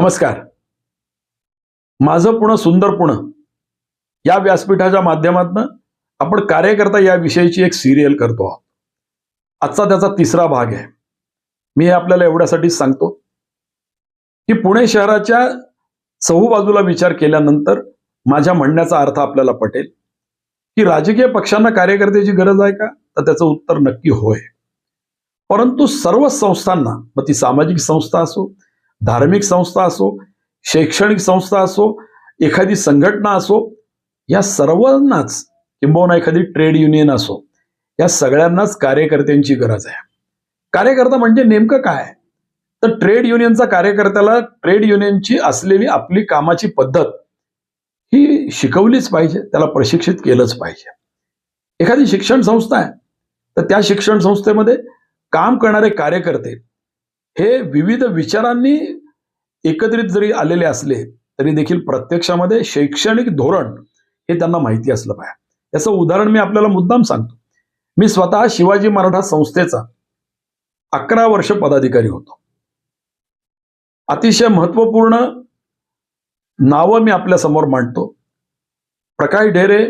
नमस्कार. माझं पुणं सुंदर पुणं. या व्यासपीठाच्या माध्यमातून आपण कार्यकर्ता या विषयीची एक सिरियल करतो आहोत. आजचा त्याचा तिसरा भाग आहे. मी हे आपल्याला एवढ्यासाठीच सांगतो की पुणे शहराच्या चहूबाजूला विचार केल्यानंतर माझ्या म्हणण्याचा अर्थ आपल्याला पटेल की राजकीय पक्षांना कार्यकर्त्याची गरज आहे का? तर त्याचं उत्तर नक्की होय. परंतु सर्व संस्थांना मग ती सामाजिक संस्था असो धार्मिक संस्था असो शैक्षणिक संस्था असो एखादी संघटना असो या सर्वांनाच किंबहुना एखादी ट्रेड युनियन असो या सगळ्यांनाच कार्यकर्त्यांची गरज आहे. कार्यकर्ता म्हणजे नेमकं काय? तर ट्रेड युनियनचा कार्यकर्त्याला ट्रेड युनियनची असलेली आपली कामाची पद्धत ही शिकवलीच पाहिजे त्याला प्रशिक्षित केलंच पाहिजे. एखादी शिक्षण संस्था आहे तर त्या शिक्षण संस्थेमध्ये काम करणारे कार्यकर्ते हे विविध विचारांनी एकत्रित जरी आलेले असले तरी देखील प्रत्यक्षामध्ये शैक्षणिक धोरण हे त्यांना माहिती असलं पाहिजे. याचं उदाहरण मी आपल्याला मुद्दाम सांगतो. मी स्वतः शिवाजी मराठा संस्थेचा अकरा वर्ष पदाधिकारी होतो. अतिशय महत्त्वपूर्ण नावं मी आपल्यासमोर मांडतो. प्रकाश ढेरे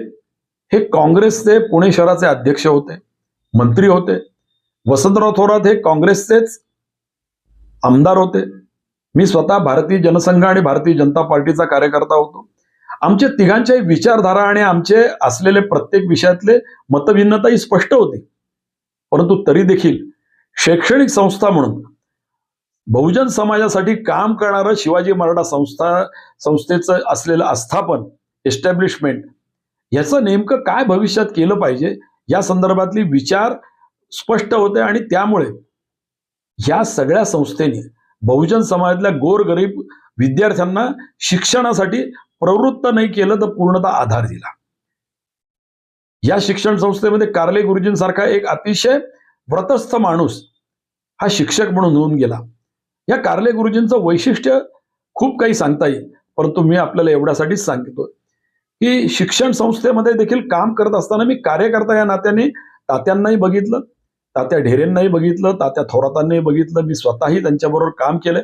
हे काँग्रेसचे पुणे शहराचे अध्यक्ष होते मंत्री होते. वसंतराव थोरात हे काँग्रेसचेच आमदार होते. मी स्वतः भारतीय जनसंघ आणि भारतीय जनता पार्टीचा कार्यकर्ता होतो. आमचे तिघांच्याही विचारधारा आणि आमचे असलेले प्रत्येक विषयातले मतभिन्नता ही स्पष्ट होती. परंतु तरी देखील शैक्षणिक संस्था म्हणून बहुजन समाजासाठी काम करणारं शिवाजी मराठा संस्था संस्थेचं असलेलं आस्थापन एस्टॅब्लिशमेंट याचं नेमकं काय भविष्यात केलं पाहिजे या संदर्भातली विचार स्पष्ट होते आणि त्यामुळे या सगळ्या संस्थेने बहुजन समाजातल्या गोरगरीब विद्यार्थ्यांना शिक्षणासाठी प्रवृत्त नाही केलं तर पूर्णतः आधार दिला. या शिक्षण संस्थेमध्ये कार्ले गुरुजींसारखा एक अतिशय व्रतस्थ माणूस हा शिक्षक म्हणून होऊन गेला. या कार्ले गुरुजींचं वैशिष्ट्य खूप काही सांगता येईल परंतु मी आपल्याला एवढ्यासाठीच सांगतो की शिक्षण संस्थेमध्ये देखील काम करत असताना मी कार्यकर्ता या नात्याने तात्यांनाही बघितलं. तात्या ढेरेंनाही बघितलं तात्या थोरातांनाही बघितलं मी स्वतःही त्यांच्याबरोबर काम केलंय.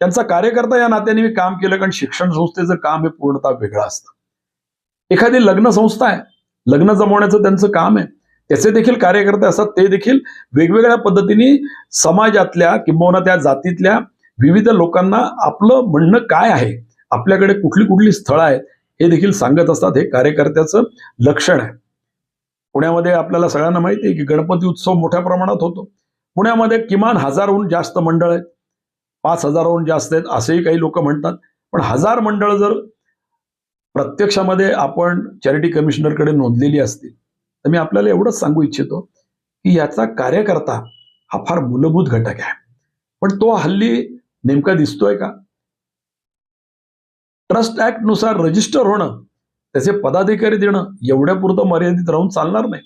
त्यांचा कार्यकर्ता या नात्याने मी काम केलं कारण शिक्षण संस्थेचं काम हे पूर्णतः वेगळं असतं. एखादी लग्न संस्था आहे लग्न जमवण्याचं त्यांचं काम आहे त्याचे देखील कार्यकर्ते असतात ते देखील वेगवेगळ्या पद्धतीने समाजातल्या किंबहुना त्या जातीतल्या विविध लोकांना आपलं म्हणणं काय आहे आपल्याकडे कुठली कुठली स्थळं आहेत हे देखील सांगत असतात हे कार्यकर्त्याचं लक्षण आहे. पुण्यामध्ये आपल्याला सगळ्यांना माहिती आहे की गणपती उत्सव मोठ्या प्रमाणात होतो. पुण्यामध्ये किमान हजारहून जास्त मंडळ आहेत. पाच हजारहून जास्त आहेत असेही काही लोक म्हणतात. पण हजार मंडळ जर प्रत्यक्षामध्ये आपण चॅरिटी कमिशनरकडे नोंदलेली असतील तर मी आपल्याला एवढंच सांगू इच्छितो की याचा कार्यकर्ता हा फार मूलभूत घटक आहे. पण तो हल्ली नेमका दिसतोय का? ट्रस्ट ऍक्टनुसार रजिस्टर होणं त्याचे पदाधिकारी देणं एवढ्या पुरतं मर्यादित राहून चालणार नाही.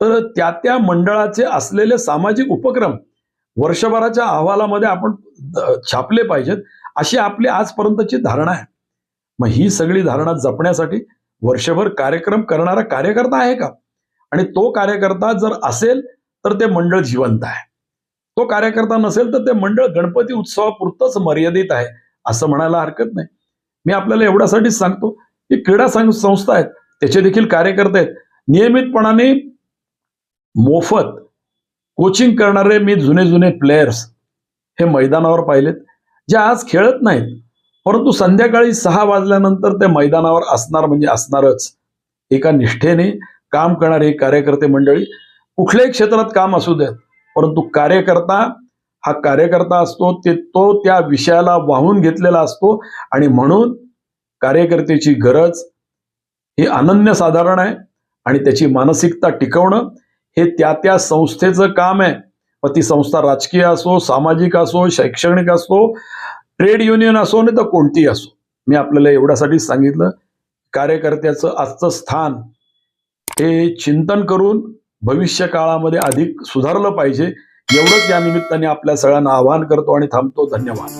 तर त्या त्या मंडळाचे असलेले सामाजिक उपक्रम वर्षभराच्या अहवालामध्ये आपण छापले पाहिजेत. अशी आपली आजपर्यंतची धारणा आहे. मग ही सगळी धारणा जपण्यासाठी वर्षभर कार्यक्रम करणारा कार्यकर्ता आहे का? आणि तो कार्यकर्ता जर असेल तर ते मंडळ जिवंत आहे. तो कार्यकर्ता नसेल तर ते मंडळ गणपती उत्सवापुरतंच मर्यादित आहे असं म्हणायला हरकत नाही. मी आपल्याला एवढ्यासाठीच सांगतो की क्रीडा संघ संस्था आहेत. त्याचे देखील कार्यकर्ते आहेत. नियमितपणाने मोफत कोचिंग करणारे मी जुने जुने प्लेयर्स हे मैदानावर पाहिलेत जे आज खेळत नाहीत. परंतु संध्याकाळी सहा वाजल्यानंतर ते मैदानावर असणार म्हणजे असणारच. एका निष्ठेने काम करणारे कार्यकर्ते मंडळी कुठल्याही क्षेत्रात काम असू देत परंतु कार्यकर्ता हा कार्यकर्ता असतो ते तो त्या विषयाला वाहून घेतलेला असतो आणि म्हणून कार्यकर्त्याची गरज ही अनन्यसाधारण आहे आणि त्याची मानसिकता टिकवणं हे त्या त्या संस्थेचं काम आहे. मग ती संस्था राजकीय असो सामाजिक असो शैक्षणिक असो ट्रेड युनियन असो नाही तर कोणतीही असो. मी आपल्याला एवढ्यासाठीच सांगितलं कार्यकर्त्याचं आजचं स्थान हे चिंतन करून भविष्य काळामध्ये अधिक सुधारलं पाहिजे एवढंच या निमित्ताने आपल्या सगळ्यांना आवाहन करतो आणि थांबतो. धन्यवाद.